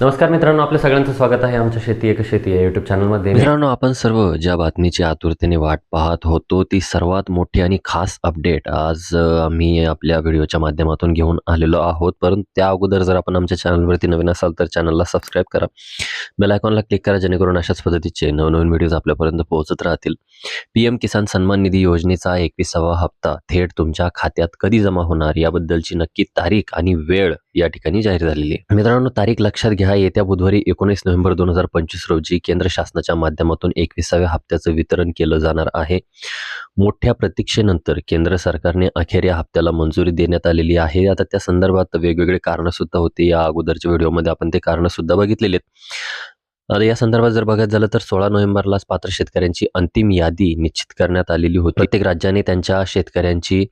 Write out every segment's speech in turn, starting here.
नमस्कार मित्रांनो आपल्या सगळ्यांचं स्वागत आहे आमच्या शेती एक शेती या युट्यूब चॅनलमध्ये मित्रांनो आपण सर्व ज्या बातमीची आतुरतेने वाट पाहत होतो ती सर्वात मोठी आणि खास अपडेट आज आम्ही आपल्या व्हिडिओच्या माध्यमातून घेऊन आलेलो आहोत. परंतु त्या अगोदर जर आपण आमच्या चॅनलवरती नवीन असाल तर चॅनलला सबस्क्राईब करा. बेल आयकॉनला क्लिक करा जेणेकरून अशाच पद्धतीचे नवनवीन व्हिडिओज आपल्यापर्यंत पोहोचत राहतील. पी एम किसान सन्मान निधी योजनेचा एकविसावा हप्ता थेट तुमच्या खात्यात कधी जमा होणार याबद्दलची नक्की तारीख आणि वेळ या ठिकाणी जाहीर झालेली आहे. मित्रांनो तारीख लक्षात घ्या येत्या बुधवारी एकोणीस नोव्हेंबर दोन हजार पंचवीस रोजी केंद्र शासनाच्या माध्यमातून एकविसाव्या हप्त्याचं वितरण केलं जाणार आहे. मोठ्या प्रतीक्षेनंतर केंद्र सरकारने अखेर या हप्त्याला मंजुरी देण्यात आलेली आहे. आता त्या संदर्भात वेगवेगळे कारणं सुद्धा होती. या अगोदरच्या व्हिडिओमध्ये आपण ते कारणं सुद्धा बघितलेले आहेत. या संदर्भात जर बघायचं झालं तर सोळा नोव्हेंबरलाच पात्र शेतकऱ्यांची अंतिम यादी निश्चित करण्यात आलेली होती. प्रत्येक राज्याने त्यांच्या शेतकऱ्यांची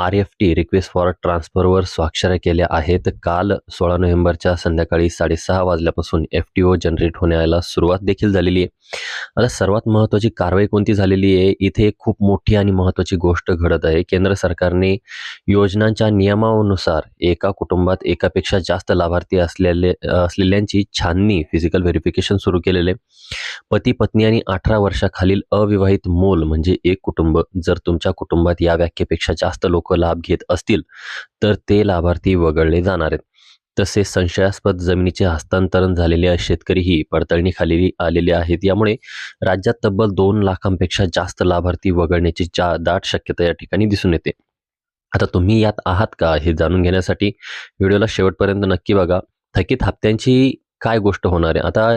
R F T request for ट्रान्सफरवर स्वाक्षऱ्या केल्या आहेत. काल सोळा नोव्हेंबरच्या संध्याकाळी साडेसहा वाजल्यापासून एफ टी ओ जनरेट होण्याला सुरुवात देखील झालेली आहे. आता सर्वात महत्त्वाची कारवाई कोणती झालेली आहे? इथे खूप मोठी आणि महत्त्वाची गोष्ट घडत आहे. केंद्र सरकारने योजनांच्या नियमानुसार एका कुटुंबात एकापेक्षा जास्त लाभार्थी असलेले असलेल्यांची छाननी फिजिकल व्हेरिफिकेशन सुरू केलेले. पती पत्नी आणि अठरा वर्षाखालील अविवाहित मोल म्हणजे एक कुटुंब. जर तुमच्या कुटुंबात या व्याख्येपेक्षा जास्त लोक लाभ घेत असतील तर ते लाभार्थी वगळले जाणार आहेत तसेच संशयास्पद जमिनीचे हस्तांतरण झालेले शेतकरीही पडताळणीखाली आलेले आहेत. यामुळे राज्यात तब्बल दोन लाखांपेक्षा जास्त लाभार्थी वगळण्याची जा दाट शक्यता या ठिकाणी दिसून येते. आता तुम्ही यात आहात का हे जाणून घेण्यासाठी व्हिडिओला शेवटपर्यंत नक्की बघा. थकीत हप्त्यांची काय गोष्ट होणार आहे? आता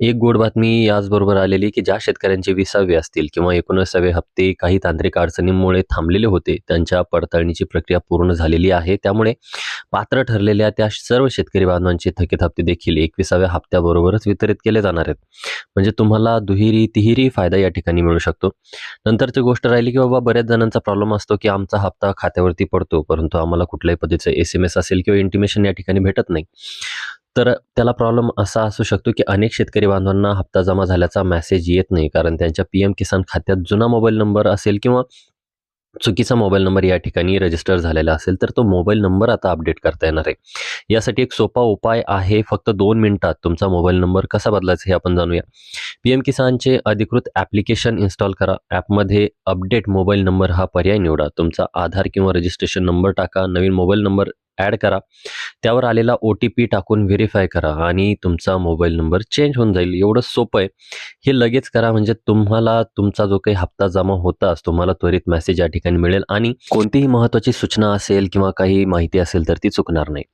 एक गोड बातमी याचबरोबर आलेली की ज्या शेतकऱ्यांचे विसावे असतील किंवा एकोणीसावे हप्ते काही तांत्रिक अडचणींमुळे थांबलेले होते त्यांच्या पडताळणीची प्रक्रिया पूर्ण झालेली आहे. त्यामुळे पात्र ठरलेल्या त्या सर्व शेतकरी बांधवांचे थकीत हप्ते देखील एकविसाव्या हप्त्याबरोबरच वितरित केले जाणार आहेत. म्हणजे तुम्हाला दुहेरी तिहेरी फायदा या ठिकाणी मिळू शकतो. नंतरची गोष्ट राहिली की बाबा बऱ्याच जणांचा प्रॉब्लेम असतो की आमचा हप्ता खात्यावरती पडतो परंतु आम्हाला कुठल्याही पद्धतीचं एस एम एस असेल किंवा इंटिमेशन या ठिकाणी भेटत नाही. तर त्याला प्रॉब्लेम असा असू शकतो की अनेक शेतकरी बांधवांना हप्ता जमा झाल्याचा मेसेज येत नाही. कारण त्यांच्या पी एम किसान खात्यात जुना मोबाईल नंबर असेल किंवा चुकीचा मोबाईल नंबर या ठिकाणी रजिस्टर झालेला असेल तर तो मोबाईल नंबर आता अपडेट करता येणार आहे. यासाठी एक सोपा उपाय आहे. फक्त दोन मिनिटात तुमचा मोबाईल नंबर कसा बदलायचा हे आपण जाणूया. पी एम किसानचे अधिकृत ॲप्लिकेशन इन्स्टॉल करा. ॲपमध्ये अपडेट मोबाईल नंबर हा पर्याय निवडा. तुमचा आधार किंवा रजिस्ट्रेशन नंबर टाका. नवीन मोबाईल नंबर ॲड करा. त्यावर आलेला ओ टी पी टाकून व्हेरीफाय करा आणि तुमचा मोबाईल नंबर चेंज होऊन जाईल. एवढं सोपं आहे. हे लगेच करा म्हणजे तुम्हाला तुमचा जो काही हप्ता जमा होताच तुम्हाला त्वरित मेसेज या ठिकाणी मिळेल आणि कोणतीही महत्त्वाची सूचना असेल किंवा काही माहिती असेल तर ती चुकणार नाही.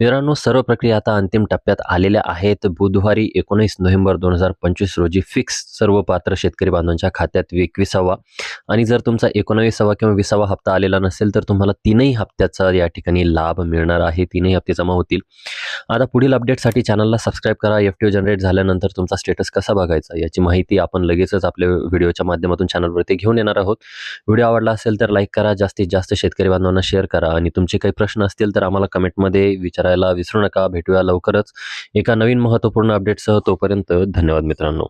मित्रांनो सर्व प्रक्रिया आता अंतिम टप्प्यात आलेल्या आहेत. बुधवारी एकोणीस नोव्हेंबर दोन हजार पंचवीस रोजी फिक्स सर्व पात्र शेतकरी बांधवांच्या खात्यात एकविसावा आणि जर तुमचा एकोणावीसावा किंवा विसावा हप्ता आलेला नसेल तर तुम्हाला तीनही हप्त्याचा या ठिकाणी लाभ मिळणार आहे तीनही हप्ते जमा होतील. आता पुढील अपडेटसाठी चॅनलला सबस्क्राईब करा. एफ टी ओ जनरेट झाल्यानंतर तुमचा स्टेटस कसा बघायचा याची माहिती आपण लगेचच आपल्या व्हिडिओच्या माध्यमातून चॅनलवरती घेऊन येणार आहोत. व्हिडिओ आवडला असेल तर लाईक करा जास्तीत जास्त शेतकरी बांधवांना शेअर करा. आणि तुमचे काही प्रश्न असतील तर आम्हाला कमेंटमध्ये विचारायला विसरू नका. भेटूया लवकरच एका नवीन महत्त्वपूर्ण अपडेटसह तोपर्यंत धन्यवाद मित्रांनो.